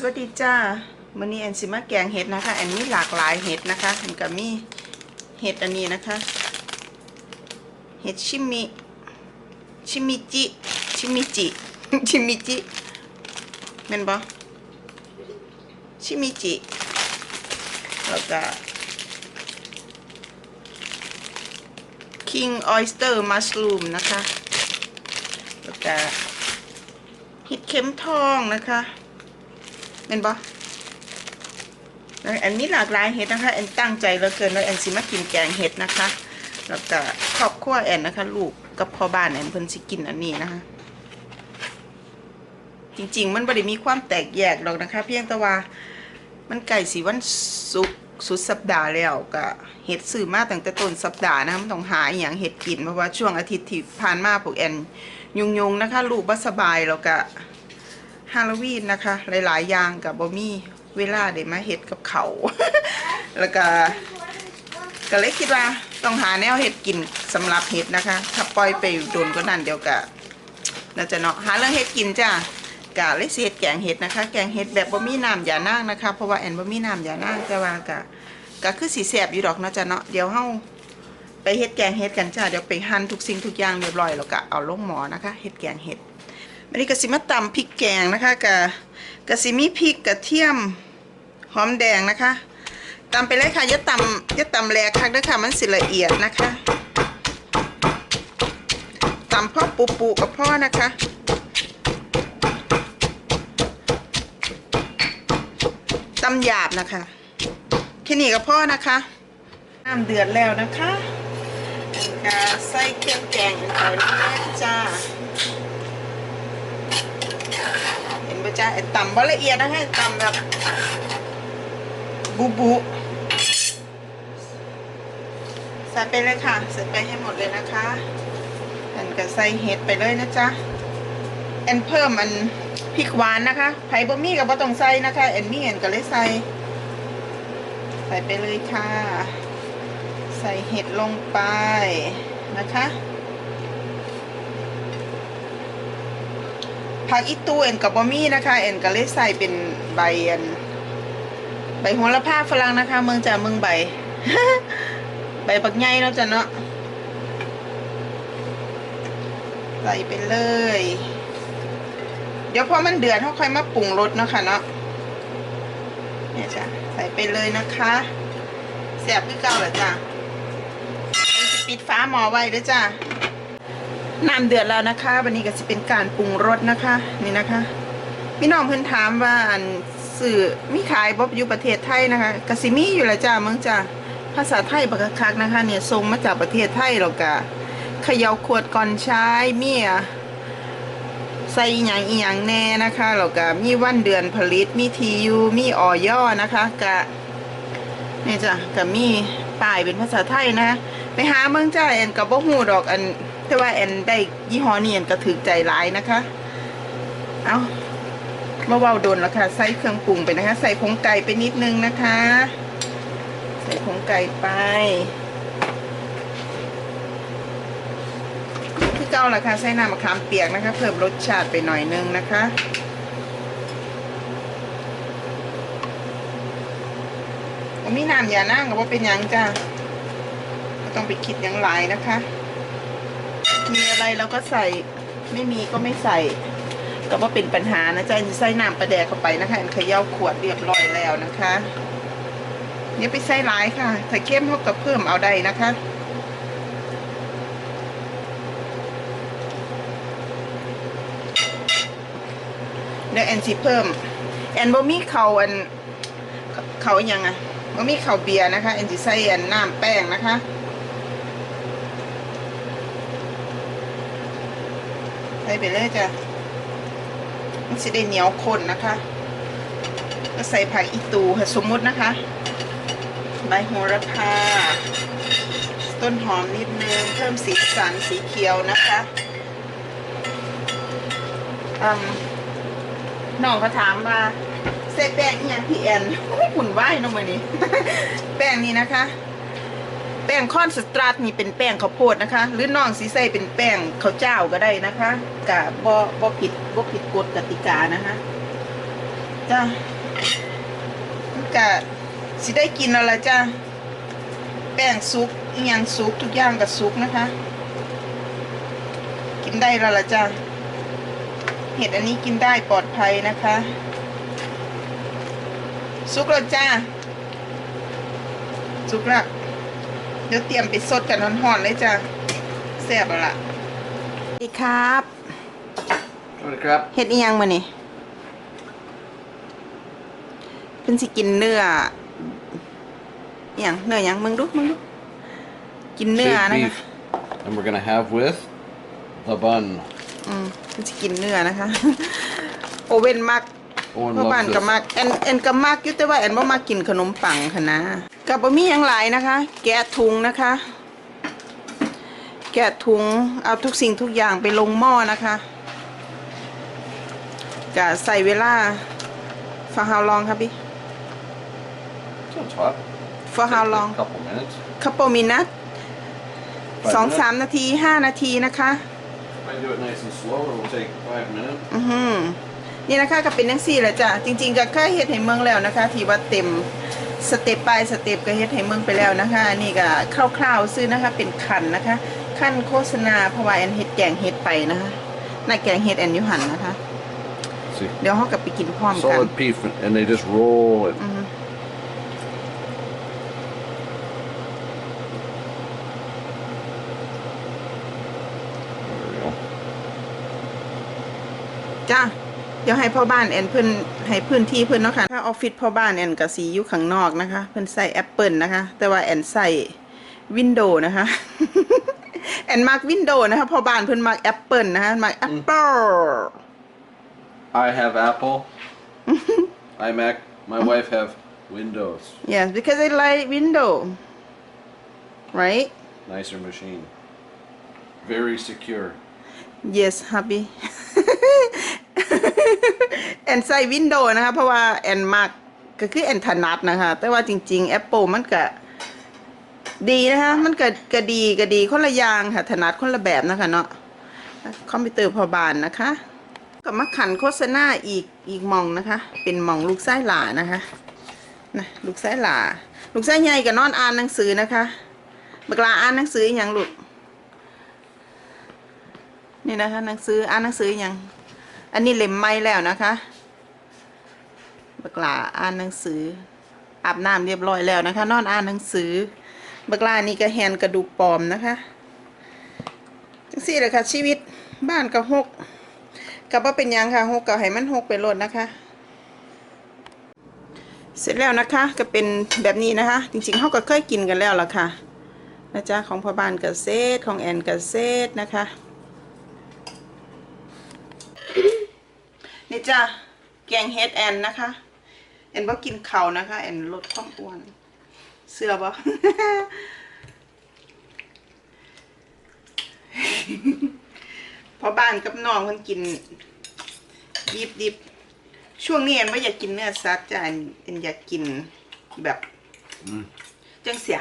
สวัสดีจ้าวันนี้แอนซิมาแกงเห็ดนะคะ แอนมีหลากหลายเห็ดนะคะมันก็มีเห็ดอันนี้นะคะ เห็ดชิมิ ชิมิจิ ชิมิจิ ชิมิจิแม่นบ่ชิมิจิ แล้วก็ King Oyster Mushroom นะคะ แล้วก็เห็ดเข็มทองนะคะ เป็นปะอันนี้หลากหลายเห็ดนะคะแอนตั้งใจเหลือเกินว่าแอนสิมากินแกงเห็ดนะคะ แล้วก็ครอบครัวแอนนะคะ ลูกกับพ่อบ้านแอนเพิ่นสิกินอันนี้นะคะ จริง ๆ มันไม่ได้มีความแตกแยกหรอกนะคะ เพียงแต่ว่ามันใกล้สิวันศุกสุดสัปดาห์แล้วก็เห็ดซื้อมาตั้งแต่ต้นสัปดาห์นะมันต้องหาอย่างเห็ดกินเพราะว่าช่วงอาทิตย์ที่ผ่านมาพวกแอนยุงๆนะคะ ลูกบ่สบายแล้วก็ ฮาโลวีนนะคะ หลาย ๆ อย่างกับบ่มีเวลาได้มาเฮ็ดกับเขา แล้วก็ก็เลยคิดว่าต้องหาแนวเฮ็ดกินสำหรับเฮ็ดนะคะ ถ้าปล่อยไปโดนก็นั่นเดียวกะน่าจะเนาะหาเรื่องเฮ็ดกินจ้ะกะเลยสิเฮ็ดแกงเฮ็ดนะคะ แกงเฮ็ดแบบบ่มีน้ำยานางนะคะ เพราะว่าแอนบ่มีน้ำยานางแต่ว่ากะก็คือสิแซ่บอยู่ดอกเนาะจ้ะเนาะเดี๋ยวเฮาไปเฮ็ดแกงเฮ็ดกันจ้ะเดี๋ยวไปหั่นทุกสิ่งทุกอย่างเรียบร้อยแล้วก็เอาลงหมอนะคะเฮ็ดแกงเฮ็ด อันนี้ก็สิมาตำพริกแกงนะคะกับกสิมีพริกกระเทียมหอมแดงนะคะตำไปเลยค่ะย่าตำย่าตำแหลกค่ะด้วยค่ะมันสิละเอียดนะคะตำพ่อปูปูกับพ่อนะคะตำหยาบนะคะแค่นี้กับพ่อนะคะน้ำเดือดแล้วนะคะก็ใส่เครื่องแกงลงไปเลยจ้า จ๊ะต่ำบละเอียดนะให้ต่ำแบบบุบุใส่ไปเลยค่ะ ใส่ไปให้หมดเลยนะคะแอนก็ใส่เห็ดไปเลยนะจ๊ะแอนเพิ่มมันพริกหวานนะคะไผ่บะมี่กับบ่ต้องใส่นะคะแอนมี่แอนก็เลยใส่ใส่ไปเลยค่ะ ใส่เห็ดลงไปนะคะ ผักอีตูเอ็นกับบอมี่นะคะเอ็นก็เลยใส่เป็นใบเอ็นใบโหระพาฝรั่งนะคะ เมืองจ่าเมืองใบ ใบปักใหญ่เนาจ้ะเนาะใส่ไปเลย เดี๋ยวพอมันเดือดเขาค่อยมาปรุงรสเนาะค่ะเนาะเนี่ยจ้ะใส่ไปเลยนะคะแสบคือเก่าเหรอจ้ะเอ็นจะปิดฟ้าหมอไว้ด้วยจ้ะ น้ำเดือดแล้วนะคะ วันนี้ก็จะเป็นการปรุงรสนะคะนี่นะคะพี่น้องเพิ่นถามว่าอันสื่อมีขายบบอยู่ประเทศไทยนะคะกสิมีอยู่ละจ้าเมืองจ้าภาษาไทยบักคักนะคะเนี่ยส่งมาจากประเทศไทยแล้วก็เขย่าขวดก่อนใช้เมียใส่อหย่างอีหยังแน่นะคะแล้วก็มีวันเดือนผลิตมีทียูมีออย่อนะคะกะนี่จ้ะก็มีป้ายเป็นภาษาไทยนะไปหาเมืองจ้าแอนกับบ่ฮู้ดอกอัน แต่ว่าแอนได้ยี่ห้อนี้แอนก็ถือใจหลายนะคะ เอาเมาเว้าโดนแล้วค่ะ ใส่เครื่องปรุงไปนะคะ ใส่ผงไก่ไปนิดนึงนะคะ ใส่ผงไก่ไปที่เก้าละค่ะ ใส่น้ำมะขามเปียกนะคะ เพิ่มรสชาติไปหน่อยนึงนะคะมมีน้ำยานั่งกับว่าเป็นยังจ้าไม่ต้องไปคิดย่างไรนะคะ มีอะไรเราก็ใส่ไม่มีก็ไม่ใส่ก็ว่าเป็นปัญหานะจ๊ะใส่น้ำประแดกเข้าไปนะคะอันเขย่าขวดเรียบร้อยแล้วนะคะเดี๋ยไปใส่หลายค่ะ ถ้าเข้มเขาก็เพิ่มเอาได้นะคะเดี๋ยวแอนสิเพิ่ม แอนบ่มีเขาอันเขาอหยังอะบ่มีเขาเบียร์นะคะแอนสิใส่อันน้ำแป้งนะคะ ใส่ไปเลยจ้ะมันจะได้เหนียวข้นนะคะก็ใส่ผักอีตูค่ะสมมุตินะคะ ใบโหระพา ต้นหอมนิดนึง เพิ่มสีสันสีเขียวนะคะน้องเขาถามว่าใส่แป้งอีหยังพี่แอนไม่ขุ่นไหวน้องมานี่แป้งนี้นะคะ แป้งคอนสตรัทนี่เป็นแป้งข้าวโพดนะคะ หรือน้องสีใส่เป็นแป้งข้าวเจ้าก็ได้นะคะกะบ่บ่ผิดบ่ผิดกฎกติกานะคะจ้าก็สิได้กินแล้วละจ้าแป้งสุกอีหยังสุกทุกอย่างก็สุกนะคะ กินได้แล้วละจ้าเห็ดอันนี้กินได้ปลอดภัยนะคะสุกแล้วจ้าสุกแล้ว เดี๋ยวเตรียมไปสดกันร้อนๆเลยจ้าแซ่บแล้วล่ะสวัสดีครับสวัสดีครับเฮ็ดอีหยังมานี่เพิ่นสิกินเนื้ออหยังเนื้อหยังมึงดูมึงดูกินเนื้อ Shaved นะคะ beef. And we're gonna have with the bun. อืมเพิ่นสิกินเนื้อนะคะ โอเว่นมัก Owen พ่อบ้าน loves ก็ this. มักแอนแอนก็มักอยู่แต่ว่าแอนบ่มักกินขนมปังค่ะนะ ก็บ่มีหยังหลายนะคะ แกะถุงนะคะ แกะถุงเอาทุกสิ่งทุกอย่างไปลงหม้อนะคะก็ใส่เวลา for how long ครับพี่ So it's hot. for how Take a long couple minutes. couple minutes Five สอง minutes. สามนาทีห้านาทีนะคะ If I do it nice and slow, it will take five minutes. อือหือนี่นะคะก็เป็นนังสี่แหละจ้ะจริงๆก็เคยเฮ็ดให้เมืองแล้วนะคะ ที่ว่าเต็ม สเต็ปไปสเต็ปก็เฮ็ดให้เมืองไปแล้วนะคะอันนี่ก็คร่าวๆซื้อนะคะเป็นขันนะคะ ขั้นโฆษณาเพราะว่าแอนเฮ็ดแกงเฮ็ดไปนะคะน่าแกงเฮ็ดแอนอยูหันนะคะ See, เดี๋ยวเขากลับไปกินพร้อมกัน solid beef, and they just roll it. อือฮึ There we go. จ้าเดี๋ยวให้พ่อบ้านแอนเพิ่น ให้พื้นที่เพิ่นเนาะค่ะถ้าออฟฟิศพ่อบ้านแอนก็สีอยู่ข้างนอกนะคะ เพิ่นใส่แอปเปิลนะคะ แต่ว่าแอนใส่วินโดว์นะคะ แอนมักวินโดว์นะคะพ่อบ้านเพิ่นมักแอปเปิลนะคะมักแอปเปิล I have Apple. iMac. My wife have Windows. yes because I like window right Nicer machine. Very secure. yes happy แอนใส่วินโดว์นะคะ เพราะว่าแอนมักก็คือแอนถนัดนะคะ แต่ว่าจริง ๆ Apple มันก็ดีนะคะมันก็ก็ดีก็ดีคนละอย่างค่ะถนัดคนละแบบนะคะเนาะคอมพิวเตอร์พอบานนะคะก็มาขันโฆษณาอีกอีกมองนะคะ เป็นมองลูกไส้หลานะคะนะลูกไส้หลา ลูกไส้ใหญ่ก็นอนอ่านหนังสือนะคะบักลาอ่านหนังสืออย่างลูกนี่นะคะหนังสืออ่านหนังสืออย่าง อันนี้เล่มไม่แล้วนะคะ บักลาอ่านหนังสืออาบน้ำเรียบร้อยแล้วนะคะ นอนอ่านหนังสือ บักลานี่ก็แฮนกระดูกปลอมนะคะจังสี่เลยค่ะชีวิตบ้านก็หกกับว่าเป็นยังค่ะหกก็ให้มันหกไปโลดนะคะ เสร็จแล้วนะคะก็เป็นแบบนี้นะคะ จริงๆเขาก็เคยกินกันแล้วล่ะค่ะนะจ๊ะของพ่อบ้านกับเซตของแอนกับเซตนะคะนี่จ้ะแกงเฮดแอนนะคะ อนว่ากินเขาวนะคะ แอนลดความอ้วน เสื้อบ่พอบ้านกับน้องมันกิน ดิบดิบช่วงนี้แอนว่าอยากกินเนื้อสัตว์จ้ะแอนแอนอยากกินแบบ Mm. จังเสีย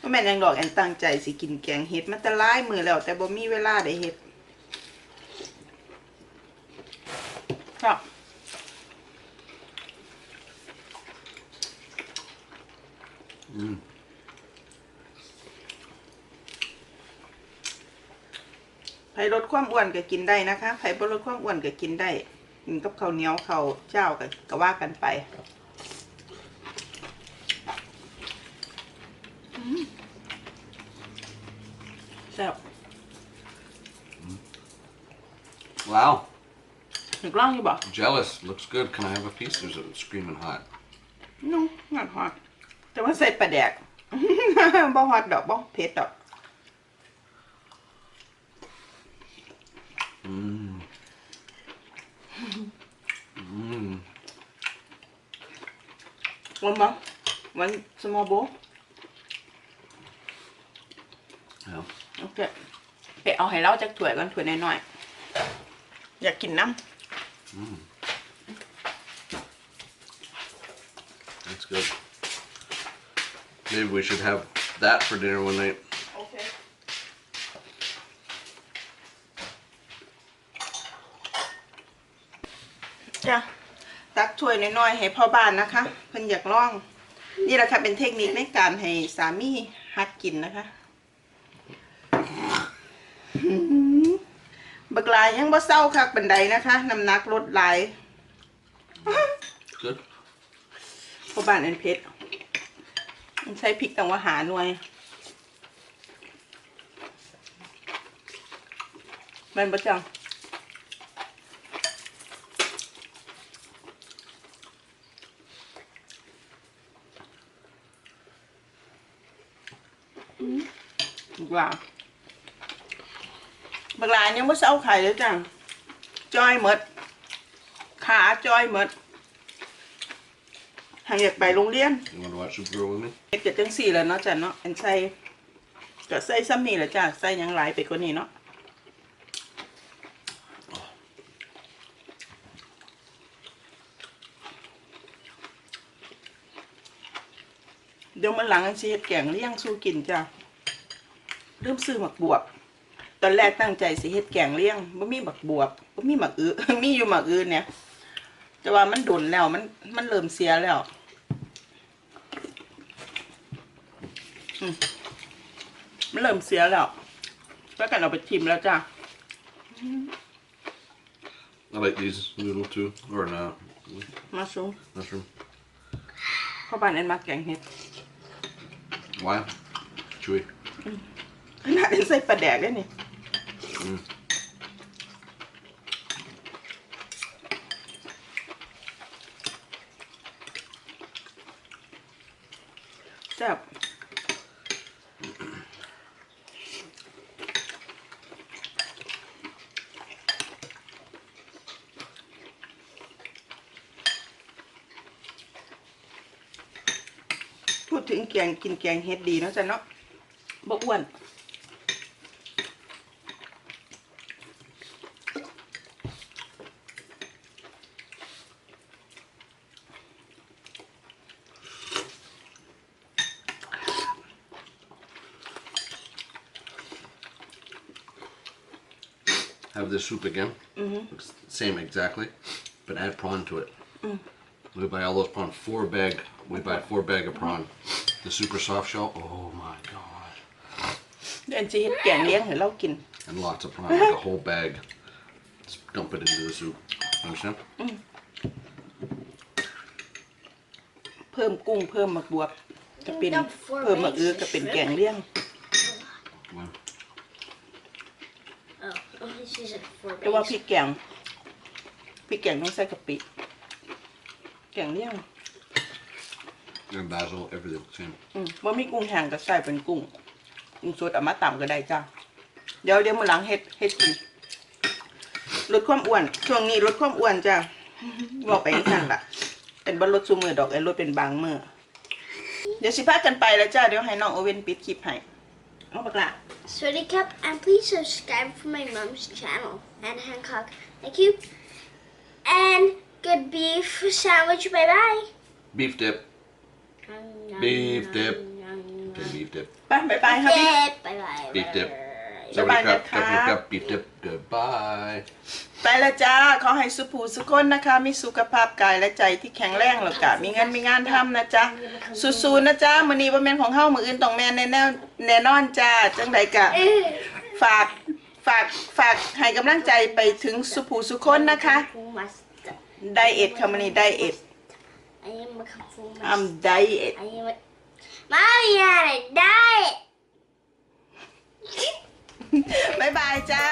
ว่าแม่นยังดอกแอนตั้งใจสิกินแกงเห็ดมันแต่หลายมือแล้ว แต่บ่มีเวลาได้เฮ็ดครับ Mm. ไผ ลดความอ้วนก็กินได้นะคะไผบ่ลดความอ้วนก็กินได้กินกับข้าวเหนียวข้าวเจ้าก็ก็ว่ากันไปอืมแซ่บ Wow. นึกลองอยู่บ่ Jealous. Looks good. Can I have a piece? Or is it screaming hot? นูงานฮอตแต่ว่าใส่ปลาแดกบ่ฮอตดอกบ่เผ็ดดอก Mmm. Mmm. วันบ่วัน small bowl Yeah. โอเคไปเอาให้เราจากถ้วยก่อนถ้วยน้อยๆอยากกินน้ Mm. That's good. Maybe we should have that for dinner one night. จ้ะตักถ้วยน้อยๆให้พ่อบ้านนะคะ เพิ่นอยากลอง นี่แหละค่ะเป็นเทคนิคในการให้สามีหัดกินนะคะอื้อหือบักหลายยังบ่เศร้าคักบันไดนะคะน้ำหนักลดหลาย Good. พ่อบ้านอันเพชรใช้พริกต่างว่าหาหน่วยแมันประจัง ว้าวบักหลานยังไม่เศร้าไข่เลยจังจอยหมด ขาจอยหมดหางอยากไปโรงเรียน You want to watch Supergirl with me? เฮ็ดกับจังสี่แล้วเนาะจ้ะเนาะอันใส่ก็ใส่ซ้ำนี่แหละจ้ะใส่หยังหลายไปกว่านี้เนาะ เดี๋ยวมันหลังอันสิเฮ็ดแกงเลี้ยงสู้กินจ้ะ เริ่มซื้อหมักบวบ ตอนแรกตั้งใจสิเฮ็ดแกงเลี้ยงบ่มีหมักบวบบ่มีหมักอื้อมีอยู่หมักอื้อเนี่ยแต่ว่ามันดุนแล้วมันมันเริ่มเสียแล้วมันเริ่มเสียแล้วแล้วกันเอาไปชิมแล้วจ้ะ I like these noodle too, or not มาซูม mushroom. เข้าบ้านเอ็นมาแกงเห็ด Why? Chewy. ขนาดเอ็นใส่ปลาแดกได้นี่อืมแซ่บพูดถึงแกงกินแกงเห็ดดีเนาะจ้ะเนาะบ่อ้วน Have this soup again. Mm-hmm. Looks the same exactly, but add prawn to it. We buy all those prawn. Four bag. We buy four bag of prawn. The super soft shell. Oh my god. เดี๋ยวเอ็นสิเฮ็ดแกงเลี้ยงให้เรากิน And lots of prawn. Like a whole bag. Just dump it into the soup. Understand? เพิ่มกุ้งเพิ่มหมักบวบก็เป็น Dump four เพิ่มหมัก bags อื้อ of ก็เป็น shrimp แกงเลี้ยง Come on. Oh, oh, This is it for แต่ว่าพ base. ริกแกงพริกแกงต้องใส่กะปิแกงเลี้ยง And basil, everything. Same. อืมว่ามีกุ้งแห้งก็ใส่เป็นกุ้งกุ้งสดเอามาตำก็ได้จ้าเดี๋ยวเดี๋ยวมื้อหลังเฮ็ดเฮ็ดกินลดความอ้วน ช่วงนี้ลดความอ้วนจ้าบอกไปอีกครั้งละเป็นบ่ลดซุมือดอกไอ้ลดเป็นบางมื้อเดี๋ยวสิพากันไปแล้วจ้าเดี๋ยวให้น้องโอเว่นปิดคลิปให้ เอาบักละ Sweaty Cup, and please subscribe for my mom's channel, and Hancock. Thank you. And good beef sandwich. Bye bye. Beef dip. Beef dip. Okay, beef dip. ไปบ๊า ยบายครับพี่ Dip. Bye bye. Beef dip. Bye-bye, Somebody cup, Dad. somebody cup, beef dip. Goodbye. ไปแล้วจ้าขอให้สุภูสุคนนะคะ มีสุขภาพกายและใจที่แข็งแรงแล้วก็มีเงินมีงานทำนะจ๊ะสู้ๆนะจ๊ะมื้อนี้บ่แม่นของเฮามื้ออื่นต้องแม่นแน่ๆแน่นอนจ้าจังใดก็ฝากฝากฝากให้กำลังใจไปถึงสุภูสุคนนะคะ Master. ไดเอทค่ะมื้อนี้ไดเอท I am a kung fu master. อัมไดเอท I am a. Mommy had a diet. บ๊ายบายจ้า